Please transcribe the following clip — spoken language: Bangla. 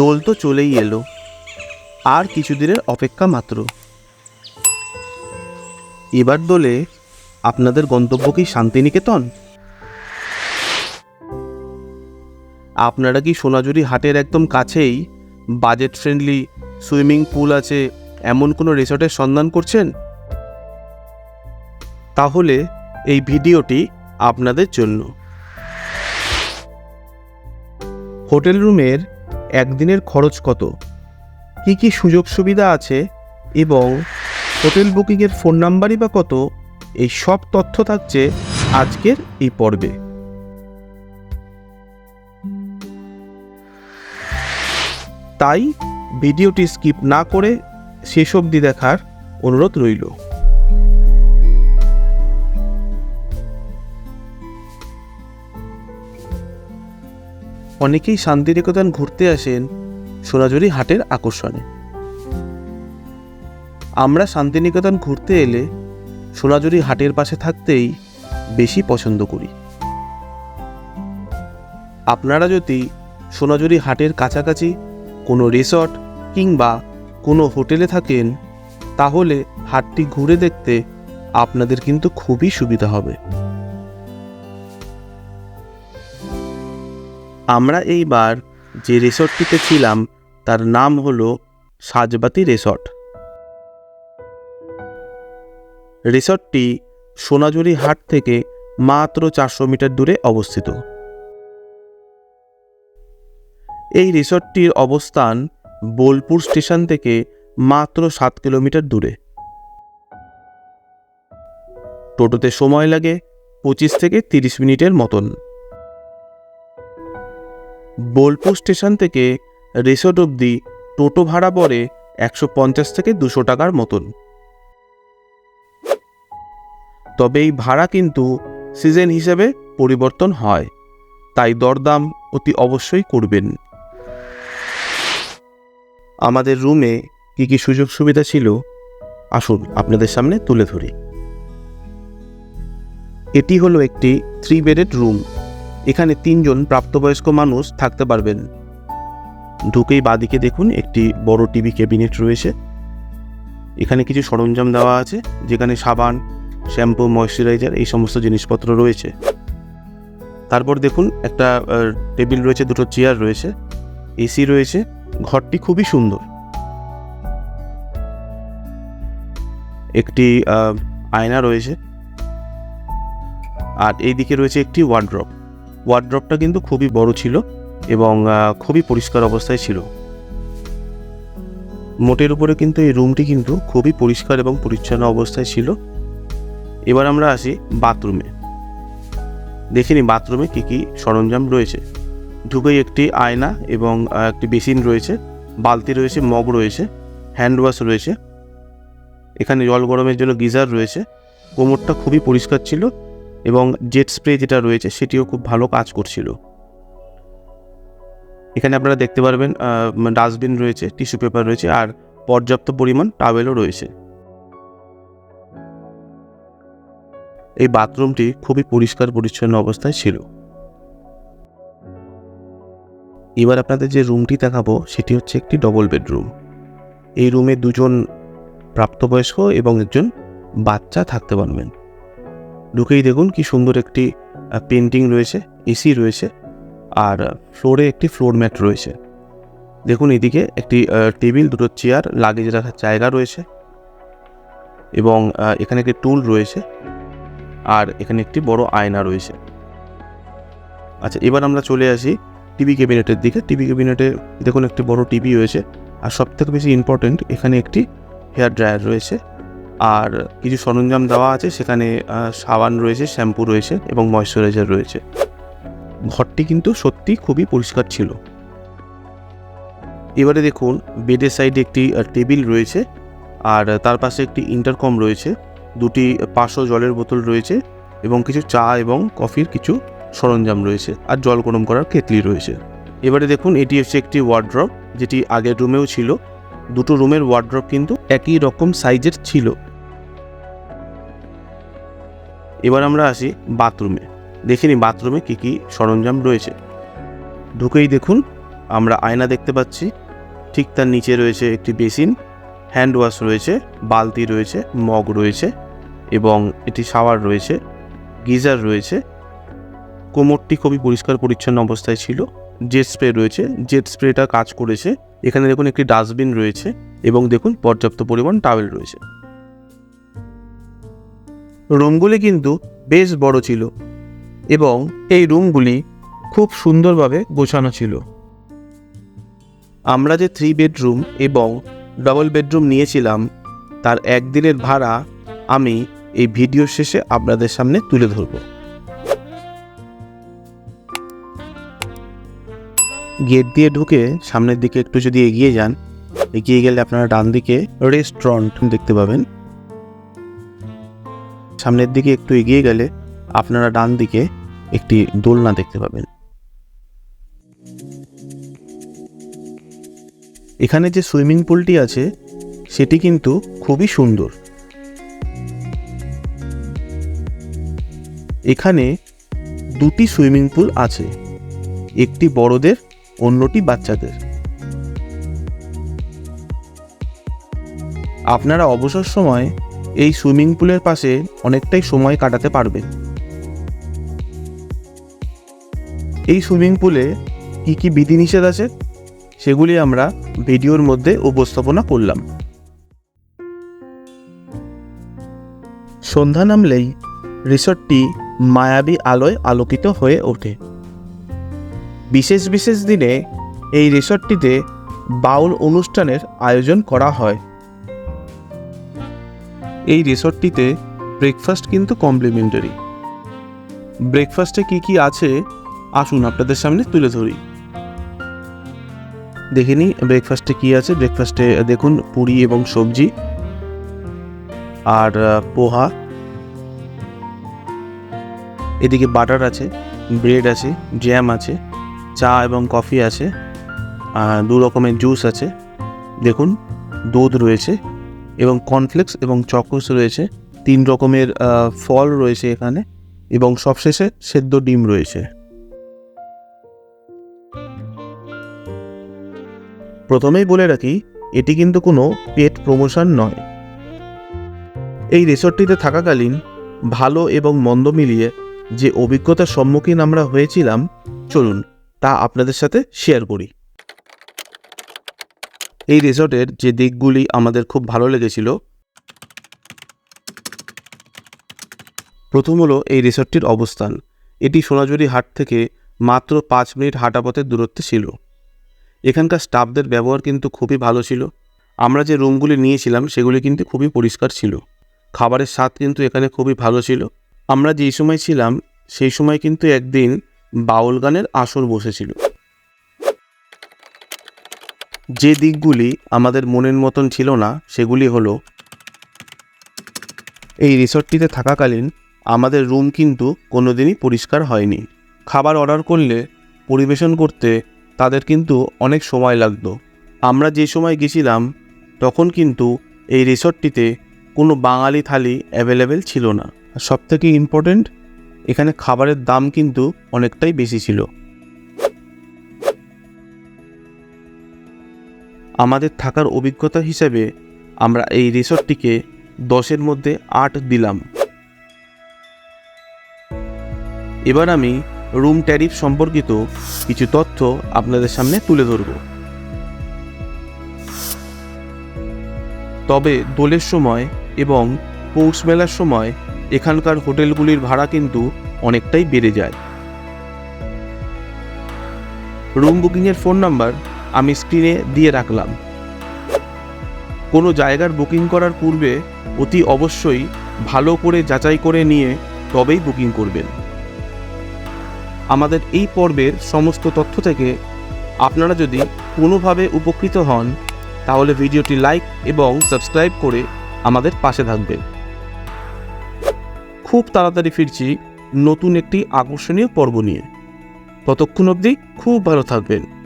দোল তো চলেই এলো। আর কিছুদিনের অপেক্ষা মাত্র। এবার দোলে আপনাদের গন্তব্য কি শান্তিনিকেতন? আপনারা কি সোনাঝুরি হাটের একদম কাছেই বাজেট ফ্রেন্ডলি সুইমিং পুল আছে এমন কোনো রিসর্টের সন্ধান করছেন? তাহলে এই ভিডিওটি আপনাদের জন্য। হোটেল রুমের একদিনের খরচ কত? কি কি সুযোগ সুবিধা আছে? এবং হোটেল বুকিংয়ের ফোন নাম্বারই বা কত? এই সব তথ্য থাকছে আজকের এই পর্বে। তাই ভিডিওটি স্কিপ না করে শেষ অবধি দেখার অনুরোধ রইল। অনেকেই শান্তিনিকেতন ঘুরতে আসেন সোনাঝুরি হাটের আকর্ষণে। আমরা শান্তিনিকেতন ঘুরতে এলে সোনাঝুরি হাটের পাশে থাকতেই বেশি পছন্দ করি। আপনারা যদি সোনাঝুরি হাটের কাছাকাছি কোনো রিসর্ট কিংবা কোনো হোটেলে থাকেন, তাহলে হাটটি ঘুরে দেখতে আপনাদের কিন্তু খুবই সুবিধা হবে। আমরা এইবার যে রিসর্টটিতে ছিলাম, তার নাম হলো সাজবাতি রিসর্ট। রিসর্টটি সোনাঝুরি হাট থেকে মাত্র চারশো মিটার দূরে অবস্থিত। এই রিসর্টটির অবস্থান বোলপুর স্টেশন থেকে মাত্র সাত কিলোমিটার দূরে। টোটোতে সময় লাগে পঁচিশ থেকে তিরিশ মিনিটের মতন। বোলপুর স্টেশন থেকে রিসোর্ট অবধি টোটো ভাড়া পড়ে একশো পঞ্চাশ থেকে দুশো টাকার মতন। তবে এই ভাড়া কিন্তু সিজন হিসেবে পরিবর্তন হয়, তাই দরদাম অতি অবশ্যই করবেন। আমাদের রুমে কি কি সুযোগ সুবিধা ছিল, আসুন আপনাদের সামনে তুলে ধরি। এটি হলো একটি থ্রি বেডেড রুম এখানে তিনজন প্রাপ্তবয়স্ক মানুষ থাকতে পারবেন। ঢুকেই বাদিকে দেখুন, একটি বড় টিভি ক্যাবিনেট রয়েছে। এখানে কিছু সরঞ্জাম দেওয়া আছে, যেখানে সাবান, শ্যাম্পু, ময়শ্চারাইজার, এই সমস্ত জিনিসপত্র রয়েছে। তারপর দেখুন, একটা টেবিল রয়েছে, দুটো চেয়ার রয়েছে, এসি রয়েছে, ঘরটি খুবই সুন্দর। একটি আয়না রয়েছে, আর এইদিকে রয়েছে একটি ওয়ার্ড্রপ। ওয়ার্ড্রপটা কিন্তু খুবই বড় ছিল এবং খুবই পরিষ্কার অবস্থায় ছিল। মোটের উপরে কিন্তু এই রুমটি কিন্তু খুবই পরিষ্কার এবং পরিচ্ছন্ন অবস্থায় ছিল। এবার আমরা আসি বাথরুমে দেখিনি বাথরুমে কী কী সরঞ্জাম রয়েছে। ঢুকেই একটি আয়না এবং একটি বেসিন রয়েছে, বালতি রয়েছে, মগ রয়েছে হ্যান্ড ওয়াশ রয়েছে। এখানে জল গরমের জন্য গিজার রয়েছে। কোমরটা খুবই পরিষ্কার ছিল। এবং জেট স্প্রে যেটা রয়েছে সেটিও খুব ভালো কাজ করছিল। এখানে আপনারা দেখতে পারবেন ডাস্টবিন রয়েছে, টিস্যু পেপার রয়েছে, আর পর্যাপ্ত পরিমাণ টাওয়েলও রয়েছে। এই বাথরুমটি খুবই পরিষ্কার পরিচ্ছন্ন অবস্থায় ছিল। এবার আপনাদের যে রুমটি দেখাবো, সেটি হচ্ছে একটি ডবল বেডরুম এই রুমে দুজন প্রাপ্তবয়স্ক এবং একজন বাচ্চা থাকতে পারবেন। ঢুকেই দেখুন কি সুন্দর একটি পেন্টিং রয়েছে এসি রয়েছে, আর ফ্লোরে একটি ফ্লোর ম্যাট রয়েছে। দেখুন এদিকে একটি টেবিল দুটো চেয়ার লাগেজ রাখার জায়গা রয়েছে, এবং এখানে একটি টুল রয়েছে, আর এখানে একটি বড় আয়না রয়েছে। আচ্ছা এবার আমরা চলে আসি টিভি ক্যাবিনেটের দিকে। টিভি ক্যাবিনেটে দেখুন একটি বড় টিভি রয়েছে, আর সব থেকে বেশি ইম্পর্ট্যান্ট এখানে একটি হেয়ার ড্রায়ার রয়েছে। আর কিছু সরঞ্জাম দেওয়া আছে, সেখানে সাবান রয়েছে, শ্যাম্পু রয়েছে এবং ময়শ্চারাইজার রয়েছে। ঘরটি কিন্তু সত্যি খুবই পরিষ্কার ছিল। এবারে দেখুন, বেডের সাইডে একটি টেবিল রয়েছে আর তার পাশে একটি ইন্টারকম রয়েছে। দুটি পাঁচশো জলের বোতল রয়েছে এবং কিছু চা এবং কফির কিছু সরঞ্জাম রয়েছে আর জল গরম করার কেতলি রয়েছে। এবারে দেখুন, এটি হচ্ছে একটি ওয়ার্ড্রপ, যেটি আগের রুমেও ছিল। দুটো রুমের ওয়ার্ড্রপ কিন্তু একই রকম সাইজের ছিল। এবার আমরা আসি বাথরুমে। দেখিনি বাথরুমে কী কী সরঞ্জাম রয়েছে। ঢুকেই দেখুন, আমরা আয়না দেখতে পাচ্ছি। ঠিক তার নিচে রয়েছে একটি বেসিন, হ্যান্ড ওয়াশ রয়েছে, বালতি রয়েছে, মগ রয়েছে এবং এটি শাওয়ার রয়েছে, গিজার রয়েছে। কোমরটি খুবই পরিষ্কার পরিচ্ছন্ন অবস্থায় ছিল। জেট স্প্রে রয়েছে, জেট স্প্রেটা কাজ করেছে। এখানে দেখুন একটি ডাস্টবিন রয়েছে এবং দেখুন পর্যাপ্ত পরিমাণ টাওয়েল রয়েছে। রুমগুলি কিন্তু বেশ বড় ছিল এবং এই রুমগুলি খুব সুন্দরভাবে গোছানো ছিল। আমরা যে থ্রি বেডরুম এবং ডবল বেডরুম নিয়েছিলাম, তার একদিনের ভাড়া আমি এই ভিডিও শেষে আপনাদের সামনে তুলে ধরব। গেট দিয়ে ঢুকে সামনের দিকে একটু যদি এগিয়ে যান, এগিয়ে গেলে আপনারা ডান দিকে রেস্টুরেন্ট দেখতে পাবেন। সামনের দিকে একটু এগিয়ে গেলে আপনারা ডান দিকে একটি দোলনা দেখতে পাবেন। এখানে যে সুইমিং পুলটি আছে, সেটি কিন্তু খুবই সুন্দর। এখানে দুটি সুইমিং পুল আছে, একটি বড়দের, অন্যটি বাচ্চাদের। আপনারা অবসর সময় এই সুইমিং পুলের পাশে অনেকটাই সময় কাটাতে পারবেন এই সুইমিং পুলে কি কি বিধিনিষেধ আছে, সেগুলি আমরা ভিডিওর মধ্যে উপস্থাপনা করলাম। সন্ধ্যা নামলেই রিসর্টটি মায়াবী আলোয় আলোকিত হয়ে ওঠে। বিশেষ বিশেষ দিনে এই রিসর্টটিতে বাউল অনুষ্ঠানের আয়োজন করা হয়। এই রিসর্টটিতে ব্রেকফাস্ট কিন্তু কমপ্লিমেন্টারি ব্রেকফাস্টে কি কি আছে, আসুন আপনাদের সামনে তুলে ধরি। দেখে নিই ব্রেকফাস্টে কি আছে। ব্রেকফাস্টে দেখুন পুরি এবং সবজি, আর পোহা। এদিকে বাটার আছে, ব্রেড আছে জ্যাম আছে, চা এবং কফি আছে দু রকমের জুস আছে। দেখুন, দুধ রয়েছে। এবং কর্নফ্লেক্স এবং চকোস রয়েছে। তিন রকমের ফল রয়েছে এখানে এবং সবশেষে সেদ্ধ ডিম রয়েছে। প্রথমেই বলে রাখি, এটি কিন্তু কোনো পেট প্রমোশন নয়। এই রিসর্টটিতে থাকাকালীন ভালো এবং মন্দ মিলিয়ে যে অভিজ্ঞতার সম্মুখীন আমরা হয়েছিলাম, চলুন তা আপনাদের সাথে শেয়ার করি। এই রিসর্টের যে দিকগুলি আমাদের খুব ভালো লেগেছিল, প্রথম হলো এই রিসর্টটির অবস্থান। এটি সোনাঝুরি হাট থেকে মাত্র পাঁচ মিনিট হাঁটা পথের দূরত্বে ছিল। এখানকার স্টাফদের ব্যবহার কিন্তু খুবই ভালো ছিল। আমরা যে রুমগুলি নিয়েছিলাম, সেগুলি কিন্তু খুবই পরিষ্কার ছিল। খাবারের স্বাদ কিন্তু এখানে খুবই ভালো ছিল। আমরা যেই সময় ছিলাম, সেই সময় কিন্তু একদিন বাউল গানের আসর বসেছিল। যে দিকগুলি আমাদের মনের মতন ছিল না, সেগুলি হলো, এই রিসর্টটিতে থাকাকালীন আমাদের রুম কিন্তু কোনোদিনই পরিষ্কার হয়নি। খাবার অর্ডার করলে পরিবেশন করতে তাদের কিন্তু অনেক সময় লাগতো। আমরা যে সময় গেছিলাম, তখন কিন্তু এই রিসর্টটিতে কোনো বাঙালি থালি অ্যাভেলেবেল ছিল না। সবথেকে ইম্পর্ট্যান্ট এখানে খাবারের দাম কিন্তু অনেকটাই বেশি ছিল। আমাদের থাকার অভিজ্ঞতা হিসেবে আমরা এই রিসর্টটিকে দশের মধ্যে আট দিলাম। এবার আমি রুম ট্যারিফ সম্পর্কিত কিছু তথ্য আপনাদের সামনে তুলে ধরব। তবে দোলের সময় এবং পৌষ মেলার সময় এখানকার হোটেলগুলির ভাড়া কিন্তু অনেকটাই বেড়ে যায়। রুম বুকিংয়ের ফোন নাম্বার আমি স্ক্রিনে দিয়ে রাখলাম। কোনো জায়গার বুকিং করার পূর্বে অতি অবশ্যই ভালো করে যাচাই করে নিয়ে তবেই বুকিং করবেন। আমাদের এই পর্বের সমস্ত তথ্য থেকে আপনারা যদি কোনোভাবে উপকৃত হন, তাহলে ভিডিওটি লাইক এবং সাবস্ক্রাইব করে আমাদের পাশে থাকবেন। খুব তাড়াতাড়ি ফিরছি নতুন একটি আকর্ষণীয় পর্ব নিয়ে। ততক্ষণ অবধি খুব ভালো থাকবেন।